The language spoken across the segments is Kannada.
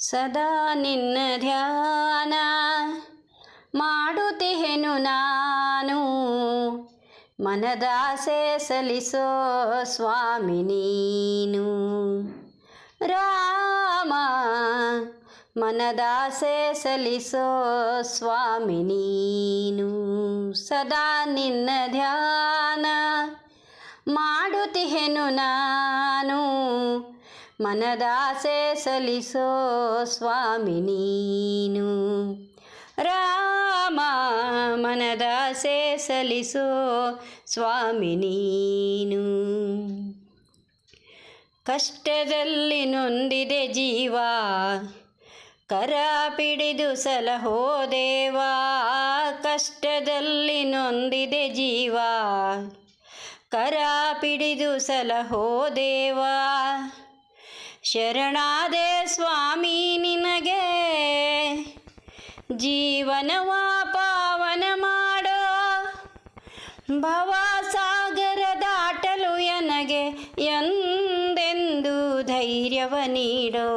ಸದಾ ನಿನ್ನ ಧ್ಯಾನ ಮಾಡುತ್ತೇನು ನಾನು. ಮನದಾಸೆ ಸಲಿಸೋ ಸ್ವಾಮಿ ನೀನು. ರಾಮ, ಮನದಾಸೆ ಸಲಿಸೋ ಸ್ವಾಮಿ ನೀನು. ಸದಾ ನಿನ್ನ ಧ್ಯಾನ ಮಾಡುತ್ತೇನು ನಾನು. ಮನದಾಸೆ ಸಲಿಸೋ ಸ್ವಾಮಿ ನೀನು. ರಾಮ, ಮನದಾಸೆ ಸಲಿಸೋ ಸ್ವಾಮಿ ನೀನು. ಕಷ್ಟದಲ್ಲಿ ನೊಂದಿದೆ ಜೀವ, ಕರ ಪಿಡಿದು ಸಲಹೋ ದೇವಾ. ಕಷ್ಟದಲ್ಲಿ ನೊಂದಿದೆ ಜೀವ, ಕರ ಪಿಡಿದು ಸಲಹೋ ದೇವಾ. ಶರಣಾದೆ ಸ್ವಾಮಿ ನಿನಗೆ. ಜೀವನವ ಪಾವನ ಮಾಡೋ ಭವಸಾಗರ ದಾಟಲು ಎನಗೆ ಎಂದೆಂದು ಧೈರ್ಯವ ನೀಡೋ.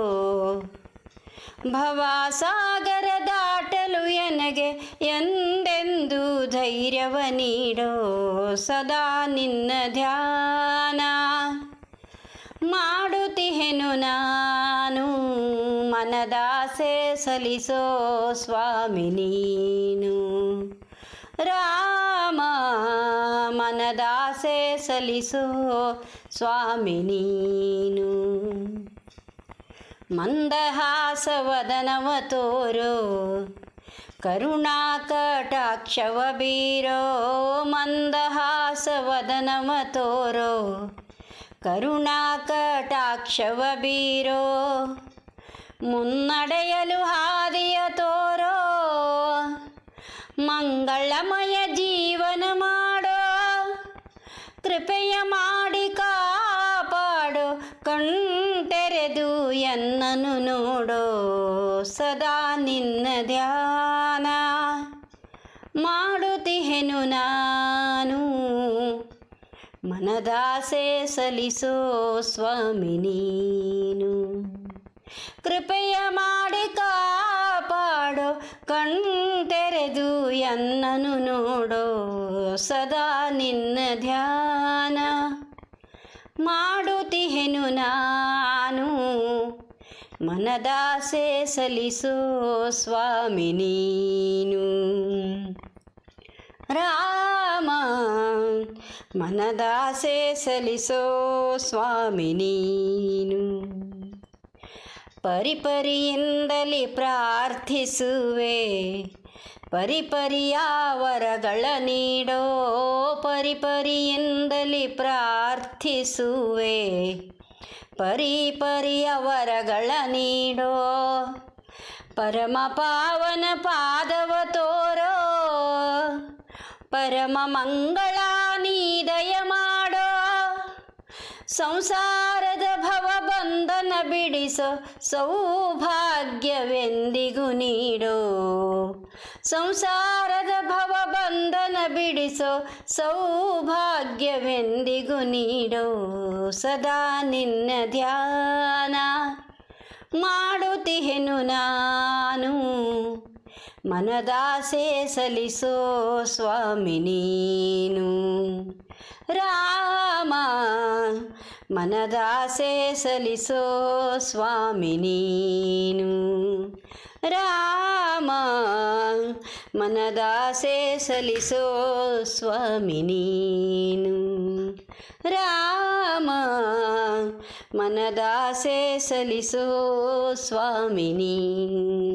ಭವ ಸಾಗರ ದಾಟಲು ಎನಗೆ ಎಂದೆಂದು ಧೈರ್ಯವ ನೀಡೋ. ಸದಾ ನಿನ್ನ ಧ್ಯಾನ ಮಾಡುತ್ತಿಹೆನು ನಾನು, ಮನದಾಸೆ ಸಲಿಸೋ ಸ್ವಾಮಿ ನೀನು. ರಾಮ, ಮನದಾಸೆ ಸಲಿಸೋ ಸ್ವಾಮಿ ನೀನು. ಮಂದಹಾಸವದನವ ತೋರೋ ಕರುಣಾ ಕಟಾಕ್ಷವ ಬೀರೋ, ಮಂದಹಾಸವದನವ ತೋರೋ ಕರುಣಾ ಕಟಾಕ್ಷವ ಬೀರೋ ಮುನ್ನಡೆಯಲು ಹಾದಿಯ ತೋರೋ ಮಂಗಳಮಯ ಜೀವನ ಮಾಡೋ ಕೃಪೆಯ ಮಾಡಿ ಕಾಪಾಡು ಕಣ್ತೆರೆದು ಎನ್ನನು ನೋಡೋ ಸದಾ ನಿನ್ನ ಧ್ಯಾನ ಮಾಡುತ್ತಿಹೆನು ನಾನು ಮನದಾಸೆ ಸಲಿಸೋ ಸ್ವಾಮಿ ನೀನು. ಕೃಪೆಯ ಮಾಡಿ ಕಾಪಾಡೋ, ಕಣ್ತೆರೆದು ಎನ್ನನು ನೋಡೋ, ಸದಾ ನಿನ್ನ ಧ್ಯಾನ ಮಾಡುತ್ತಿಹೆನು ನಾನು. ಮನದಾಸೆ ಸಲಿಸೋ ಸ್ವಾಮಿ ನೀನು. ರಾಮ. ಮನದಾಸೆ ಸಲಿಸೋ ಸ್ವಾಮಿ ನೀನು. ಪರಿಪರಿಯಿಂದಲಿ ಪ್ರಾರ್ಥಿಸುವೆ. ಪರಿಪರಿಯ ವರಗಳ ನೀಡೋ ಪರಿಪರಿಯಿಂದಲಿ ಪ್ರಾರ್ಥಿಸುವೆ. ಪರಿಪರಿಯ ವರಗಳ ನೀಡೋ ಪರಮ ಪಾವನ ಪಾದವ ತೋರೋ ಪರಮ ಮಂಗಳ ನೀದಯ ಮಾಡೋ. ಸಂಸಾರದ ಭವ ಬಂಧನ ಬಿಡಿಸೋ ಸೌಭಾಗ್ಯವೆಂದಿಗೂ ನೀಡೋ. ಸಂಸಾರದ ಭವ ಬಂಧನ ಬಿಡಿಸೋ ಸೌಭಾಗ್ಯವೆಂದಿಗೂ ನೀಡೋ. ಸದಾ ನಿನ್ನ ಧ್ಯಾನ ಮಾಡುತ್ತಿಹೆನು ನಾನು. ಮನದಾಸೆ ಸಲಿಸೋ ಸ್ವಾಮಿ ನೀನು. ರಾಮ, ಮನದಾಸೆ ಸಲಿಸೋ ಸ್ವಾಮಿ ನೀನು. ರಾಮ, ಮನದಾಸೆ ಸಲಿಸೋ ಸ್ವಾಮಿ ನೀನು. ರಾಮ, ಮನದಾಸೆ ಸಲಿಸೋ ಸ್ವಾಮಿ ನೀನು.